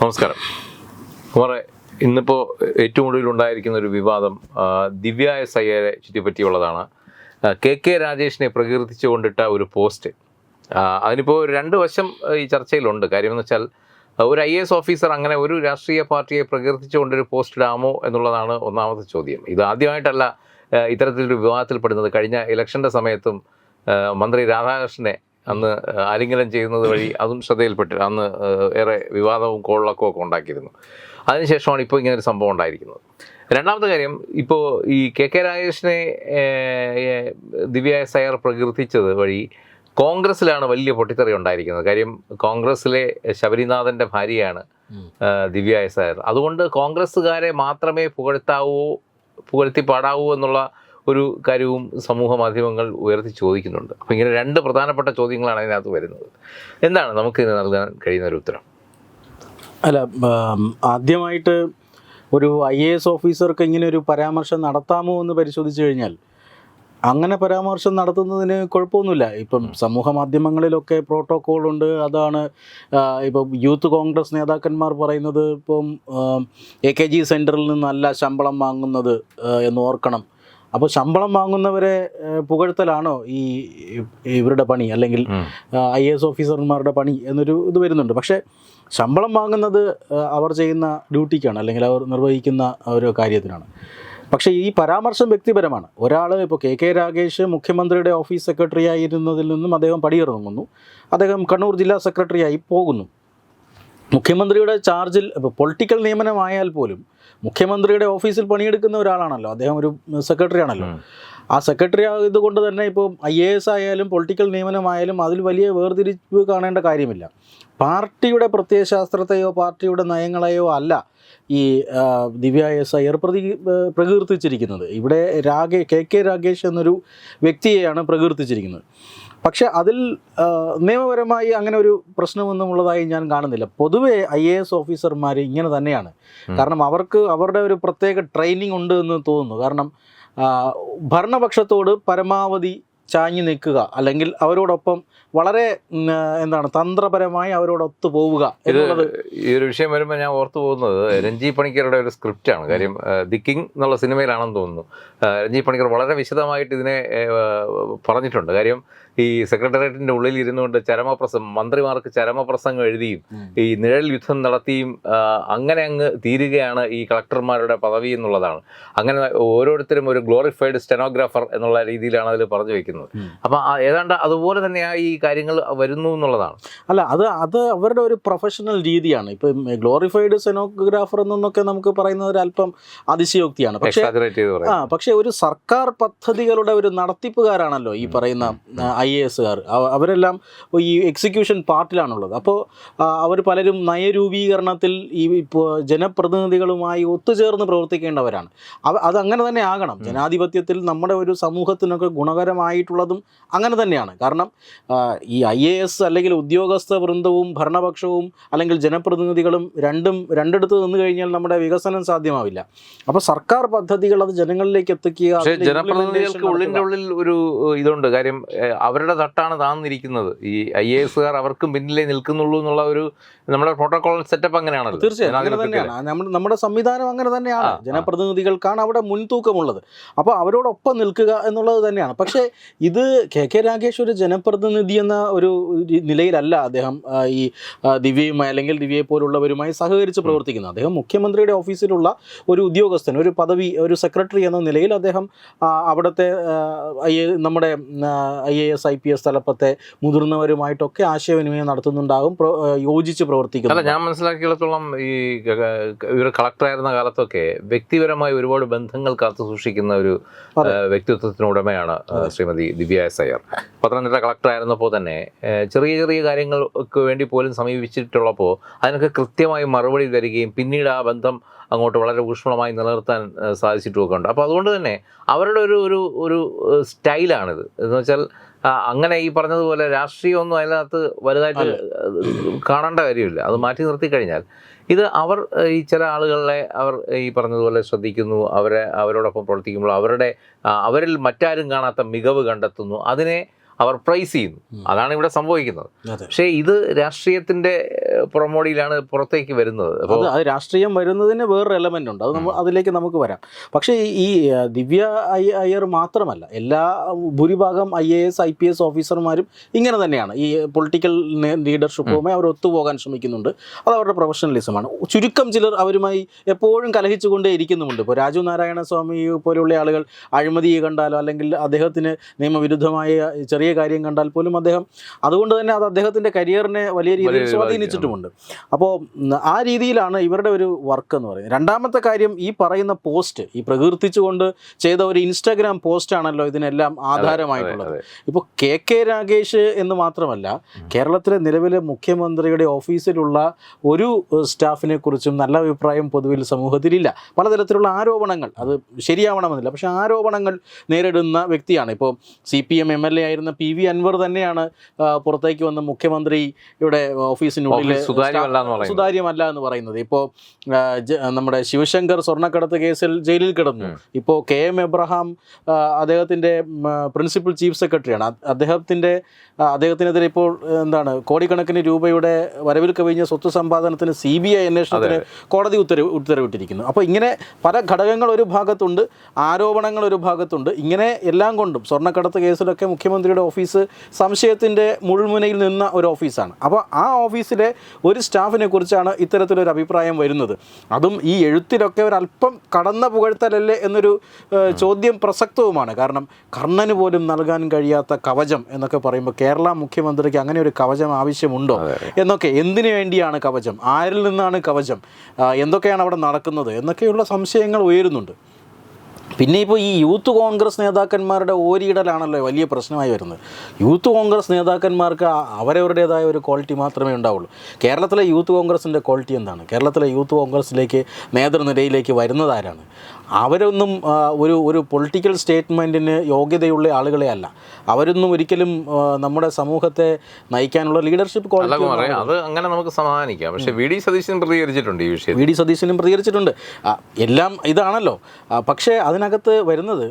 നമസ്കാരം. കുമാറെ ഇന്നിപ്പോൾ ഏറ്റവും കൂടുതൽ ഉണ്ടായിരിക്കുന്ന ഒരു വിവാദം ദിവ്യ എസ് ഐയെ ചുറ്റിപ്പറ്റിയുള്ളതാണ് കെ കെ രാജേഷിനെ പ്രകീർത്തിച്ചുകൊണ്ടിട്ട ഒരു പോസ്റ്റ്. അതിനിപ്പോൾ രണ്ട് വശം ഈ ചർച്ചയിലുണ്ട്. കാര്യമെന്ന് വെച്ചാൽ ഒരു ഐ എസ് ഓഫീസർ അങ്ങനെ ഒരു രാഷ്ട്രീയ പാർട്ടിയെ പ്രകീർത്തിച്ചുകൊണ്ടൊരു പോസ്റ്റ് ഇടാമോ എന്നുള്ളതാണ് ഒന്നാമത്തെ ചോദ്യം. ഇത് ആദ്യമായിട്ടല്ല ഇത്തരത്തിലൊരു വിവാദത്തിൽപ്പെടുന്നത്. കഴിഞ്ഞ ഇലക്ഷന്റെ സമയത്തും മന്ത്രി രാധാകൃഷ്ണനെ അന്ന് ആലിംഗനം ചെയ്യുന്നത് വഴി അതും ശ്രദ്ധയിൽപ്പെട്ടു. അന്ന് ഏറെ വിവാദവും കോളക്കവും ഒക്കെ ഉണ്ടാക്കിയിരുന്നു. അതിനുശേഷമാണ് ഇപ്പോൾ ഇങ്ങനെ ഒരു സംഭവം ഉണ്ടായിരിക്കുന്നത്. രണ്ടാമത്തെ കാര്യം ഇപ്പോൾ ഈ കെ കെ രാജേഷിനെ ദിവ്യ എസ് അയ്യർ പ്രകീർത്തിച്ചത് വഴി കോൺഗ്രസ്സിലാണ് വലിയ പൊട്ടിത്തെറി ഉണ്ടായിരിക്കുന്നത്. കാര്യം കോൺഗ്രസ്സിലെ ശബരിനാഥന്റെ ഭാര്യയാണ് ദിവ്യ എസ് അയ്യർ അതുകൊണ്ട് കോൺഗ്രസ്സുകാരെ മാത്രമേ പുകഴ്ത്താവൂ പുകഴ്ത്തി പാടാവൂ എന്നുള്ള ഒരു കാര്യവും സമൂഹ മാധ്യമങ്ങൾ ഉയർത്തി ചോദിക്കുന്നുണ്ട്. അപ്പോൾ ഇങ്ങനെ രണ്ട് പ്രധാനപ്പെട്ട ചോദ്യങ്ങളാണ് അതിനകത്ത് വരുന്നത്. എന്താണ് നമുക്ക് ഇതിന് നൽകാൻ കഴിയുന്ന ഒരു ഉത്തരം? അല്ല ആദ്യമായിട്ട് ഒരു ഐ എ എസ് ഓഫീസർക്ക് ഇങ്ങനെ ഒരു പരാമർശം നടത്താമോ എന്ന് പരിശോധിച്ചു കഴിഞ്ഞാൽ അങ്ങനെ പരാമർശം നടത്തുന്നതിന് കുഴപ്പമൊന്നുമില്ല. ഇപ്പം സമൂഹ മാധ്യമങ്ങളിലൊക്കെ പ്രോട്ടോക്കോൾ ഉണ്ട് അതാണ് ഇപ്പം യൂത്ത് കോൺഗ്രസ് നേതാക്കന്മാർ പറയുന്നത് ഇപ്പം എ കെ ജി സെന്ററിൽ നിന്നല്ല ശമ്പളം വാങ്ങുന്നത് എന്ന് ഓർക്കണം. അപ്പോൾ ശമ്പളം വാങ്ങുന്നവരെ പുകഴ്ത്തലാണോ ഈ ഇവരുടെ പണി? അല്ലെങ്കിൽ ഐ എ എസ് ഓഫീസർമാരുടെ പണി എന്നൊരു ഇത് വരുന്നുണ്ട്. പക്ഷേ ശമ്പളം വാങ്ങുന്നത് അവർ ചെയ്യുന്ന ഡ്യൂട്ടിക്കാണ്. അല്ലെങ്കിൽ അവർ നിർവഹിക്കുന്ന ഒരു കാര്യത്തിനാണ്. പക്ഷേ ഈ പരാമർശം വ്യക്തിപരമാണ്. ഒരാൾ ഇപ്പോൾ കെ കെ രാഗേഷ് മുഖ്യമന്ത്രിയുടെ ഓഫീസ് സെക്രട്ടറി ആയിരുന്നതിൽ നിന്നും അദ്ദേഹം പടിയിറങ്ങുന്നു. അദ്ദേഹം കണ്ണൂർ ജില്ലാ സെക്രട്ടറി ആയി പോകുന്നു. മുഖ്യമന്ത്രിയുടെ ചാർജിൽ ഇപ്പോൾ പൊളിറ്റിക്കൽ നിയമനമായാൽ പോലും മുഖ്യമന്ത്രിയുടെ ഓഫീസിൽ പണിയെടുക്കുന്ന ഒരാളാണല്ലോ. അദ്ദേഹം ഒരു സെക്രട്ടറി ആണല്ലോ. ആ സെക്രട്ടറി ആയതുകൊണ്ട് തന്നെ ഇപ്പോൾ ഐ എ എസ് ആയാലും പൊളിറ്റിക്കൽ നിയമനമായാലും അതിൽ വലിയ വേർതിരിവ് കാണേണ്ട കാര്യമില്ല. പാർട്ടിയുടെ പ്രത്യയശാസ്ത്രത്തെയോ പാർട്ടിയുടെ നയങ്ങളെയോ അല്ല ഈ ദിവ്യ എസ് അയ്യർ പ്രതി പ്രകീർത്തിച്ചിരിക്കുന്നത്. ഇവിടെ രാഗേ കെ കെ രാഗേഷ് എന്നൊരു വ്യക്തിയെയാണ് പ്രകീർത്തിച്ചിരിക്കുന്നത്. പക്ഷേ അതിൽ നിയമപരമായി അങ്ങനെ ഒരു പ്രശ്നമൊന്നും ഉള്ളതായി ഞാൻ കാണുന്നില്ല. പൊതുവെ ഐ എ എസ് ഓഫീസർമാർ ഇങ്ങനെ തന്നെയാണ്. കാരണം അവർക്ക് അവരുടെ ഒരു പ്രത്യേക ട്രെയിനിങ് ഉണ്ട് എന്ന് തോന്നുന്നു. കാരണം ഭരണപക്ഷത്തോട് പരമാവധി ചാഞ്ഞു നിൽക്കുക അല്ലെങ്കിൽ അവരോടൊപ്പം വളരെ എന്താണ് തന്ത്രപരമായി അവരോടൊത്ത് പോവുക എന്നുള്ളത് ഈ ഒരു വിഷയം വരുമ്പോൾ ഞാൻ ഓർത്തു പോകുന്നത് രഞ്ജി പണിക്കരുടെ ഒരു സ്ക്രിപ്റ്റാണ് കാര്യം ദി കിങ് എന്നുള്ള സിനിമയിലാണെന്ന് തോന്നുന്നു. രഞ്ജി പണിക്കർ വളരെ വിശദമായിട്ട് ഇതിനെ പറഞ്ഞിട്ടുണ്ട്. കാര്യം ഈ സെക്രട്ടേറിയറ്റിന്റെ ഉള്ളിൽ ഇരുന്നുകൊണ്ട് ചരമപ്രസംഗം മന്ത്രിമാർക്ക് ചരമപ്രസംഗം എഴുതിയും ഈ നിഴൽ യുദ്ധം നടത്തിയും അങ്ങനെ അങ്ങ് തീരുകയാണ് ഈ കളക്ടർമാരുടെ പദവി എന്നുള്ളതാണ്. അങ്ങനെ ഓരോരുത്തരും ഒരു ഗ്ലോറിഫൈഡ് സ്റ്റെനോഗ്രാഫർ എന്നുള്ള രീതിയിലാണ് അതിൽ പറഞ്ഞു വെക്കുന്നത്. അപ്പം ഏതാണ്ട് അതുപോലെ തന്നെയാണ് ഈ കാര്യങ്ങൾ വരുന്നു എന്നുള്ളതാണ്. അല്ല അത് അത് അവരുടെ ഒരു പ്രൊഫഷണൽ രീതിയാണ്. ഇപ്പം ഗ്ലോറിഫൈഡ് സെനോഗ്രാഫർ എന്നൊക്കെ നമുക്ക് പറയുന്നത് ഒരു അല്പം അതിശയോക്തിയാണ്. പക്ഷേ ആ പക്ഷേ ഒരു സർക്കാർ പദ്ധതികളുടെ ഒരു നടത്തിപ്പുകാരാണല്ലോ ഈ പറയുന്ന ഐ എ എസുകാർ അവരെല്ലാം ഈ എക്സിക്യൂഷൻ പാർട്ടിലാണുള്ളത്. അപ്പോൾ അവർ പലരും നയരൂപീകരണത്തിൽ ഈ ഇപ്പോൾ ജനപ്രതിനിധികളുമായി ഒത്തുചേർന്ന് പ്രവർത്തിക്കേണ്ടവരാണ്. അവ അത് അങ്ങനെ തന്നെ ആകണം. ജനാധിപത്യത്തിൽ നമ്മുടെ ഒരു സമൂഹത്തിനൊക്കെ ഗുണകരമായിട്ടുള്ളതും അങ്ങനെ തന്നെയാണ്. കാരണം ഈ ഐ എ എസ് അല്ലെങ്കിൽ ഉദ്യോഗസ്ഥ വൃന്ദവും ഭരണപക്ഷവും അല്ലെങ്കിൽ ജനപ്രതിനിധികളും രണ്ടും രണ്ടിടത്ത് നിന്ന് കഴിഞ്ഞാൽ നമ്മുടെ വികസനം സാധ്യമാവില്ല. അപ്പോൾ സർക്കാർ പദ്ധതികൾ അത് ജനങ്ങളിലേക്ക് എത്തിക്കുക ജനപ്രതിനിധികൾക്ക് ഉള്ളിന്റെ ഉള്ളിൽ ഒരു ഇതുണ്ട്. കാര്യം ഏഹ്, അവരുടെ തട്ടാണ് താന്നിരിക്കുന്നത്. ഈ ഐ എ എസുകാർ അവർക്കും പിന്നിലേ നിൽക്കുന്നുള്ളൂ എന്നുള്ള ഒരു നമ്മുടെ പ്രോട്ടോകോൾ സെറ്റപ്പ് അങ്ങനെയാണല്ലോ. തീർച്ചയായും. നമ്മുടെ സംവിധാനം അങ്ങനെ തന്നെയാണ്. ജനപ്രതിനിധികൾക്കാണ് അവിടെ മുൻതൂക്കമുള്ളത്. അപ്പോൾ അവരോടൊപ്പം നിൽക്കുക എന്നുള്ളത് തന്നെയാണ്. പക്ഷേ ഇത് കെ കെ രാഗേഷ് ഒരു ജനപ്രതിനിധി എന്ന ഒരു നിലയിലല്ല അദ്ദേഹം ഈ ദിവ്യയുമായി അല്ലെങ്കിൽ ദിവ്യയെ പോലുള്ളവരുമായി സഹകരിച്ച് പ്രവർത്തിക്കുന്നത്. അദ്ദേഹം മുഖ്യമന്ത്രിയുടെ ഓഫീസിലുള്ള ഒരു ഉദ്യോഗസ്ഥൻ ഒരു പദവി ഒരു സെക്രട്ടറി എന്ന നിലയിൽ അദ്ദേഹം അവിടുത്തെ നമ്മുടെ I A S I P S തലപ്പത്തെ മുതിർന്നവരുമായിട്ടൊക്കെ ആശയവിനിമയം നടത്തുന്നുണ്ടാകും യോജിച്ച് പ്രവർത്തിക്കും അല്ല ഞാൻ മനസ്സിലാക്കിയിടത്തോളം ഈ ഇവർ കളക്ടറായിരുന്ന കാലത്തൊക്കെ വ്യക്തിപരമായി ഒരുപാട് ബന്ധങ്ങൾ കാത്തു സൂക്ഷിക്കുന്ന ഒരു വ്യക്തിത്വത്തിനുടമയാണ് ശ്രീമതി ദിവ്യ എസ് അയ്യർ പത്തനംതിട്ട കളക്ടറായിരുന്നപ്പോൾ തന്നെ ചെറിയ ചെറിയ കാര്യങ്ങൾക്ക് വേണ്ടി പോലും സമീപിച്ചിട്ടുള്ളപ്പോൾ അതിനൊക്കെ കൃത്യമായി മറുപടി തരികയും പിന്നീട് ആ ബന്ധം അങ്ങോട്ട് വളരെ ഊഷ്മളമായി നിലനിർത്താൻ സാധിച്ചിട്ടുമൊക്കെ ഉണ്ട്. അപ്പോൾ അതുകൊണ്ട് തന്നെ അവരുടെ ഒരു ഒരു ഒരു സ്റ്റൈലാണിത്. എന്ന് വെച്ചാൽ അങ്ങനെ ഈ പറഞ്ഞതുപോലെ രാഷ്ട്രീയമൊന്നും അതിനകത്ത് വലുതായിട്ട് കാണേണ്ട കാര്യമില്ല. അത് മാറ്റി നിർത്തി കഴിഞ്ഞാൽ. ഇത് അവർ ഈ ചില ആളുകളെ അവർ ഈ പറഞ്ഞതുപോലെ ശ്രദ്ധിക്കുന്നു. അവരെ അവരോടൊപ്പം പ്രവർത്തിക്കുമ്പോൾ അവരുടെ അവരിൽ മറ്റാരും കാണാത്ത മികവ് കണ്ടെത്തുന്നു. അതിനെ അവർ പ്രൈസ് ചെയ്യുന്നു. അതാണ് ഇവിടെ സംഭവിക്കുന്നത്. പക്ഷേ ഇത് രാഷ്ട്രീയത്തിന്റെ പുറമോടിയിലാണ് പുറത്തേക്ക് വരുന്നത്. അപ്പോൾ അത് രാഷ്ട്രീയം വരുന്നതിന് വേറൊരു എലമെന്റ് ഉണ്ട്. അത് നമ്മൾ അതിലേക്ക് നമുക്ക് വരാം. പക്ഷേ ഈ- ദിവ്യ അയ്യ- അയ്യർ മാത്രമല്ല എല്ലാ ഭൂരിഭാഗം I A S I P S ഓഫീസർമാരും ഇങ്ങനെ തന്നെയാണ്. ഈ പൊളിറ്റിക്കൽ ലീഡർഷിപ്പുമായി അവർ ഒത്തുപോകാൻ ശ്രമിക്കുന്നുണ്ട്. അത് അവരുടെ പ്രൊഫഷണലിസമാണ്. ചുരുക്കം ചിലർ അവരുമായി എപ്പോഴും കലഹിച്ചുകൊണ്ടേ ഇരിക്കുന്നുമുണ്ട്. ഇപ്പോൾ രാജു നാരായണ സ്വാമി പോലെയുള്ള ആളുകൾ അഴിമതി കണ്ടാലോ അല്ലെങ്കിൽ അദ്ദേഹത്തിന് നിയമവിരുദ്ധമായ ചെറിയ കാര്യം കണ്ടാൽ പോലും അദ്ദേഹം അതുകൊണ്ട് തന്നെ അത് അദ്ദേഹത്തിന്റെ കരിയറിനെ വലിയ രീതിയിൽ സ്വാധീനിച്ചിട്ടുമുണ്ട്. അപ്പോൾ ആ രീതിയിലാണ് ഇവരുടെ ഒരു വർക്ക് എന്ന് പറയുന്നത്. രണ്ടാമത്തെ കാര്യം ഈ പറയുന്ന പോസ്റ്റ് ഈ പ്രകീർത്തിച്ചുകൊണ്ട് ചെയ്ത ഒരു ഇൻസ്റ്റാഗ്രാം പോസ്റ്റ് ആണല്ലോ ഇതിനെല്ലാം ആധാരമായിട്ടുള്ളത്. ഇപ്പോൾ കെ കെ രാഗേഷ് എന്ന് മാത്രമല്ല കേരളത്തിലെ നിലവിലെ മുഖ്യമന്ത്രിയുടെ ഓഫീസിലുള്ള ഒരു സ്റ്റാഫിനെ കുറിച്ചും നല്ല അഭിപ്രായം പൊതുവിൽ സമൂഹത്തിലില്ല പലതരത്തിലുള്ള ആരോപണങ്ങൾ. അത് ശരിയാവണമെന്നില്ല. പക്ഷേ ആരോപണങ്ങൾ നേരിടുന്ന വ്യക്തിയാണ്. ഇപ്പോൾ C P M M L A ആയിരുന്ന പി വി അൻവർ തന്നെയാണ് പുറത്തേക്ക് വന്ന മുഖ്യമന്ത്രിയുടെ ഓഫീസിനുള്ളിൽ ഓഫീസ് സുതാര്യമല്ല എന്ന് പറയുന്നത്. ഇപ്പോൾ നമ്മുടെ ശിവശങ്കർ സ്വർണക്കടത്ത് കേസിൽ ജയിലിൽ കിടന്നു. ഇപ്പോൾ കെ എം എബ്രഹാം അദ്ദേഹത്തിന്റെ പ്രിൻസിപ്പൽ ചീഫ് സെക്രട്ടറിയാണ്. അദ്ദേഹത്തിന്റെ അദ്ദേഹത്തിനെതിരെ ഇപ്പോൾ എന്താണ് കോടിക്കണക്കിന് രൂപയുടെ വരവിൽ കവിഞ്ഞ സ്വത്ത് സമ്പാദനത്തിന് സി ബി ഐ അന്വേഷണത്തിന് കോടതി ഉത്തരവ് ഉത്തരവിട്ടിരിക്കുന്നു. അപ്പോൾ ഇങ്ങനെ പല ഘടകങ്ങൾ ഒരു ഭാഗത്തുണ്ട് ആരോപണങ്ങൾ ഒരു ഭാഗത്തുണ്ട്. ഇങ്ങനെ എല്ലാം കൊണ്ടും സ്വർണക്കടത്ത് കേസിലൊക്കെ മുഖ്യമന്ത്രിയുടെ ഓഫീസ് സംശയത്തിന്റെ മുൾമുനയിൽ നിന്ന ഒരു ഓഫീസാണ്. അപ്പോൾ ആ ഓഫീസിലെ ഒരു സ്റ്റാഫിനെ കുറിച്ചാണ് ഇത്തരത്തിലൊരു അഭിപ്രായം വരുന്നത്. അതും ഈ എഴുത്തിലൊക്കെ ഒരല്പം കടന്ന പുകഴ്ത്തലല്ലേ എന്നൊരു ചോദ്യം പ്രസക്തവുമാണ്. കാരണം കർണന് പോലും നൽകാൻ കഴിയാത്ത കവചം എന്നൊക്കെ പറയുമ്പോൾ കേരള മുഖ്യമന്ത്രിക്ക് അങ്ങനെ ഒരു കവചം ആവശ്യമുണ്ടോ? എന്നൊക്കെ എന്തിനു വേണ്ടിയാണ് കവചം? ആരിൽ നിന്നാണ് കവചം? എന്തൊക്കെയാണ് അവിടെ നടക്കുന്നത്? എന്നൊക്കെയുള്ള സംശയങ്ങൾ ഉയരുന്നുണ്ട്. പിന്നെ ഇപ്പോൾ ഈ യൂത്ത് കോൺഗ്രസ് നേതാക്കന്മാരുടെ ഓരിയിടലാണല്ലോ വലിയ പ്രശ്നമായി വരുന്നത്. യൂത്ത് കോൺഗ്രസ് നേതാക്കന്മാർക്ക് അവരവരുടേതായ ഒരു ക്വാളിറ്റി മാത്രമേ ഉണ്ടാവുള്ളൂ. കേരളത്തിലെ യൂത്ത് കോൺഗ്രസിന്റെ ക്വാളിറ്റി എന്താണ്? കേരളത്തിലെ യൂത്ത് കോൺഗ്രസിലേക്ക് നേതൃനിരയിലേക്ക് വരുന്നത് ആരാണ്? അവരൊന്നും ഒരു ഒരു പൊളിറ്റിക്കൽ സ്റ്റേറ്റ്മെന്റിന് യോഗ്യതയുള്ള ആളുകളെ അല്ല. അവരൊന്നും ഒരിക്കലും നമ്മുടെ സമൂഹത്തെ നയിക്കാനുള്ള ലീഡർഷിപ്പ് ക്വാളിറ്റി അത് അങ്ങനെ നമുക്ക് സമാധാനിക്കാം പക്ഷേ വി ഡി സതീശനും പ്രതികരിച്ചിട്ടുണ്ട് ഈ വിഷയം വി ഡി സതീശനും പ്രതികരിച്ചിട്ടുണ്ട്. എല്ലാം ഇതാണല്ലോ. പക്ഷേ അതിനകത്ത് വരുന്നത്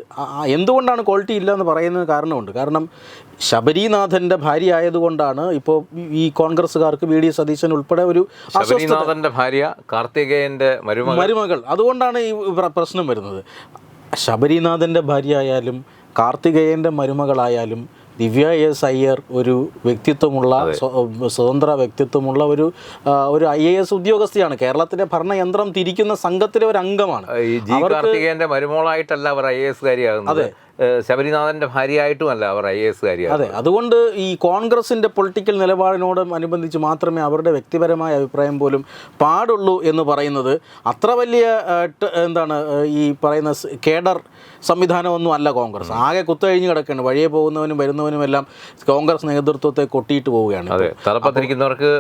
എന്തുകൊണ്ടാണ് ക്വാളിറ്റി ഇല്ല എന്ന് പറയുന്നത് കാരണമുണ്ട്. കാരണം ശബരിനാഥന്റെ ഭാര്യ ആയതുകൊണ്ടാണ് ഇപ്പോൾ ഈ കോൺഗ്രസ്സുകാർക്ക് വി ഡി സതീശൻ ഉൾപ്പെടെ ഒരു ശബരിനാഥന്റെ ഭാര്യ കാർത്തികേയന്റെ മരുമകൾ. അതുകൊണ്ടാണ് ഈ പ്ര- പ്രശ്നം വരുന്നത്. ശബരിനാഥന്റെ ഭാര്യ ആയാലും കാർത്തികേയന്റെ മരുമകളായാലും ദിവ്യ എസ് അയ്യർ ഒരു വ്യക്തിത്വമുള്ള സ്വതന്ത്ര വ്യക്തിത്വമുള്ള ഒരു ഒരു ഐ എ എസ് ഉദ്യോഗസ്ഥയാണ്. കേരളത്തിലെ ഭരണയന്ത്രം തിരിക്കുന്ന സംഘത്തിലെ ഒരു അംഗമാണ്. ഈ ജി കാർത്തികേയന്റെ മരുമോളായിട്ടല്ല അവർ ഐ എ എസ് കാരിയാകുന്നത് ശബരിനാഥന്റെ ഭാര്യയായിട്ടും അല്ല അവർ ഐ എസ് കാര്യം അതെ അതുകൊണ്ട് ഈ കോൺഗ്രസിന്റെ പൊളിറ്റിക്കൽ നിലപാടിനോട് അനുബന്ധിച്ച് മാത്രമേ അവരുടെ വ്യക്തിപരമായ അഭിപ്രായം പോലും പാടുള്ളൂ എന്ന് പറയുന്നത് അത്ര വലിയ എന്താണ് ഈ പറയുന്ന കേഡർ സംവിധാനമൊന്നും അല്ല കോൺഗ്രസ്. ആകെ കുത്തഴിഞ്ഞ് കിടക്കുകയാണ് വഴിയെ പോകുന്നവനും വരുന്നവനും എല്ലാം കോൺഗ്രസ് നേതൃത്വത്തെ കൊട്ടിയിട്ട് പോവുകയാണ് അതെ തലപ്പത്തിരിക്കുന്നവർക്ക്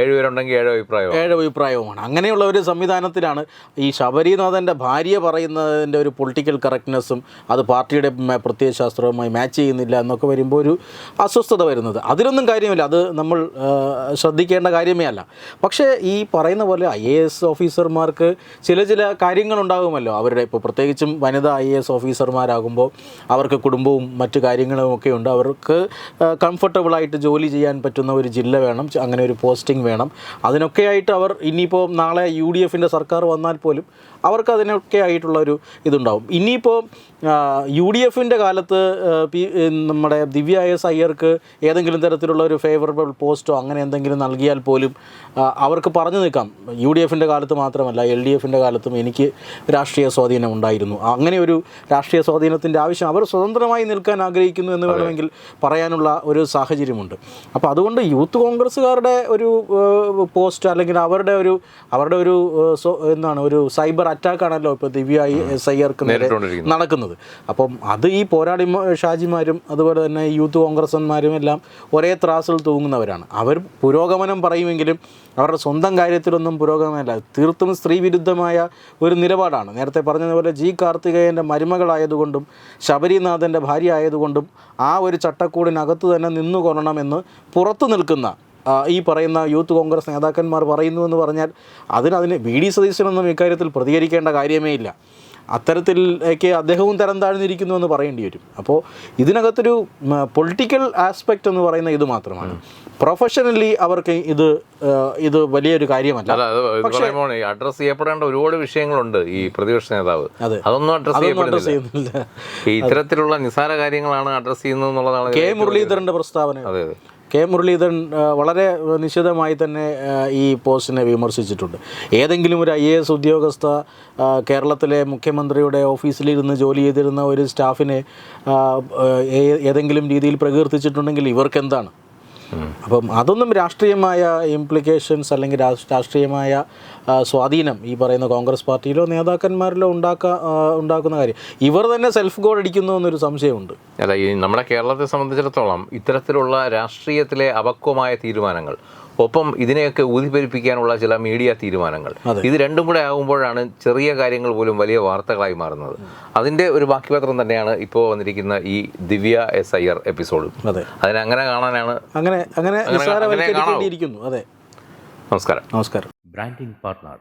ഏഴുപേരുണ്ടെങ്കിൽ ഏഴ് അഭിപ്രായം ഏഴ് അഭിപ്രായവുമാണ്. അങ്ങനെയുള്ള ഒരു സംവിധാനത്തിലാണ് ഈ ശബരിനാഥന്റെ ഭാര്യ പറയുന്നതിന്റെ ഒരു പൊളിറ്റിക്കൽ കറക്റ്റ്നെസ്സും അത് പാർട്ടിയുടെ പ്രത്യയശാസ്ത്രവുമായി മാച്ച് ചെയ്യുന്നില്ല എന്നൊക്കെ വരുമ്പോൾ ഒരു അസ്വസ്ഥത വരുന്നത്. അതിലൊന്നും കാര്യമില്ല. അത് നമ്മൾ ശ്രദ്ധിക്കേണ്ട കാര്യമേ അല്ല. പക്ഷേ ഈ പറയുന്ന പോലെ ഐ എ എസ് ഓഫീസർമാർക്ക് ചില ചില കാര്യങ്ങളുണ്ടാകുമല്ലോ. അവരുടെ ഇപ്പോൾ പ്രത്യേകിച്ചും വനിതാ ഐ എ എസ് ഓഫീസർമാരാകുമ്പോൾ അവർക്ക് കുടുംബവും മറ്റു കാര്യങ്ങളും ഒക്കെ ഉണ്ട്. അവർക്ക് കംഫർട്ടബിളായിട്ട് ജോലി ചെയ്യാൻ പറ്റുന്ന ഒരു ജില്ല വേണം. അങ്ങനെ ഒരു പോസ്റ്റിംഗ് വേണം. അതിനൊക്കെ ആയിട്ട് അവർ ഇനിയിപ്പോൾ നാളെ യു ഡി എഫിന്റെ സർക്കാർ വന്നാൽ പോലും അവർക്ക് അതിനൊക്കെ ആയിട്ടുള്ള ഒരു ഇതുണ്ടാവും. ഇനിയിപ്പോൾ യു ഡി എഫിന്റെ കാലത്ത് പി നമ്മുടെ ദിവ്യ എസ് അയ്യർക്ക് ഏതെങ്കിലും തരത്തിലുള്ള ഒരു ഫേവറബിൾ പോസ്റ്റോ അങ്ങനെ എന്തെങ്കിലും നൽകിയാൽ പോലും അവർക്ക് പറഞ്ഞു നിൽക്കാം. യു ഡി എഫിന്റെ കാലത്ത് മാത്രമല്ല എൽ ഡി എഫിന്റെ കാലത്തും എനിക്ക് രാഷ്ട്രീയ സ്വാധീനം ഉണ്ടായിരുന്നു. അങ്ങനെ ഒരു രാഷ്ട്രീയ സ്വാധീനത്തിന്റെ ആവശ്യം അവർ സ്വതന്ത്രമായി നിൽക്കാൻ ആഗ്രഹിക്കുന്നു എന്ന് വേണമെങ്കിൽ പറയാനുള്ള ഒരു സാഹചര്യമുണ്ട്. അപ്പോൾ അതുകൊണ്ട് യൂത്ത് കോൺഗ്രസ്സുകാരുടെ ഒരു പോസ്റ്റ് അല്ലെങ്കിൽ അവരുടെ ഒരു അവരുടെ ഒരു എന്താണ് ഒരു സൈബർ അറ്റാക്കാണല്ലോ ഇപ്പോൾ ദിവ്യ എസ് ഐ നേരെ നടക്കുന്നത്. അപ്പം അത് ഈ പോരാളി ഷാജിമാരും അതുപോലെ തന്നെ യൂത്ത് കോൺഗ്രസന്മാരും എല്ലാം ഒരേ ത്രാസിൽ തൂങ്ങുന്നവരാണ്. അവർ പുരോഗമനം പറയുമെങ്കിലും അവരുടെ സ്വന്തം കാര്യത്തിലൊന്നും പുരോഗമനമല്ല. തീർത്തും സ്ത്രീവിരുദ്ധമായ ഒരു നിലപാടാണ്. നേരത്തെ പറഞ്ഞതുപോലെ ജി കാർത്തികേയന്റെ മരുമകളായതുകൊണ്ടും ശബരിനാഥന്റെ ഭാര്യ ആയതുകൊണ്ടും ആ ഒരു ചട്ടക്കൂടിനകത്ത് തന്നെ നിന്നു കൊള്ളണമെന്ന് പുറത്തു നിൽക്കുന്ന ഈ പറയുന്ന യൂത്ത് കോൺഗ്രസ് നേതാക്കന്മാർ പറയുന്നു എന്ന് പറഞ്ഞാൽ അതിനതിന് അതിന് വി ഡി സതീശനൊന്നും ഇക്കാര്യത്തിൽ പ്രതികരിക്കേണ്ട കാര്യമേ ഇല്ല. അത്തരത്തിലേക്ക് അദ്ദേഹവും തരം താഴ്ന്നിരിക്കുന്നു എന്ന് പറയേണ്ടി വരും. അപ്പോൾ ഇതിനകത്തൊരു പൊളിറ്റിക്കൽ ആസ്പെക്റ്റ് എന്ന് പറയുന്ന ഇത് മാത്രമാണ്. പ്രൊഫഷണലി അവർക്ക് ഇത് ഇത് വലിയൊരു കാര്യമല്ല. അഡ്രസ് ചെയ്യപ്പെടേണ്ട ഒരുപാട് വിഷയങ്ങളുണ്ട് ഈ പ്രതിപക്ഷ നേതാവ്. അതൊന്നും അഡ്രസ് ചെയ്യപ്പെടുന്നില്ല. ഇത്തരത്തിലുള്ള നിസ്സാര കാര്യങ്ങളാണ് അഡ്രസ് ചെയ്യുന്നത് എന്നുള്ളതാണ് കെ മുരളീധരന്റെ പ്രസ്താവന. അതെ അതെ. കെ മുരളീധരൻ വളരെ നിശ്ചിതമായി തന്നെ ഈ പോസ്റ്റിനെ വിമർശിച്ചിട്ടുണ്ട്. ഏതെങ്കിലും ഒരു ഐ എ എസ് ഉദ്യോഗസ്ഥ കേരളത്തിലെ മുഖ്യമന്ത്രിയുടെ ഓഫീസിലിരുന്ന് ജോലി ചെയ്തിരുന്ന ഒരു സ്റ്റാഫിനെ ഏതെങ്കിലും രീതിയിൽ പ്രകീർത്തിച്ചിട്ടുണ്ടെങ്കിൽ ഇവർക്ക് എന്താണ് അപ്പം അതൊന്നും രാഷ്ട്രീയമായ ഇംപ്ലിക്കേഷൻസ് അല്ലെങ്കിൽ രാഷ്- രാഷ്ട്രീയമായ സ്വാധീനം ഈ പറയുന്ന കോൺഗ്രസ് പാർട്ടിയിലോ നേതാക്കന്മാരിലോ ഉണ്ടാക്ക ഉണ്ടാക്കുന്ന കാര്യം. ഇവർ തന്നെ സെൽഫ് ഗോൾ അടിക്കുന്നു എന്നൊരു സംശയമുണ്ട്. അല്ല ഈ നമ്മുടെ കേരളത്തെ സംബന്ധിച്ചിടത്തോളം ഇത്തരത്തിലുള്ള രാഷ്ട്രീയത്തിലെ അപക്വമായ തീരുമാനങ്ങൾ ഒപ്പം ഇതിനെയൊക്കെ ഊതിപ്പെരിപ്പിക്കാനുള്ള ചില മീഡിയ തീരുമാനങ്ങൾ. ഇത് രണ്ടും കൂടെ ആകുമ്പോഴാണ് ചെറിയ കാര്യങ്ങൾ പോലും വലിയ വാർത്തകളായി മാറുന്നത്. അതിന്റെ ഒരു ബാക്കിപത്രം തന്നെയാണ് ഇപ്പോൾ വന്നിരിക്കുന്ന ഈ ദിവ്യ എസ് അയ്യർ എപ്പിസോഡ്. അതെ. അതിനെ അങ്ങനെ കാണാനാണ് അങ്ങനെ അങ്ങനെ നമസ്കാരം. നമസ്കാരം. Branding partner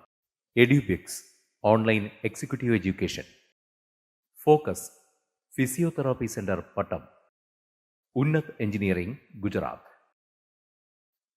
Edubix online executive education focus physiotherapy centre Pattom Unnat engineering Gujarat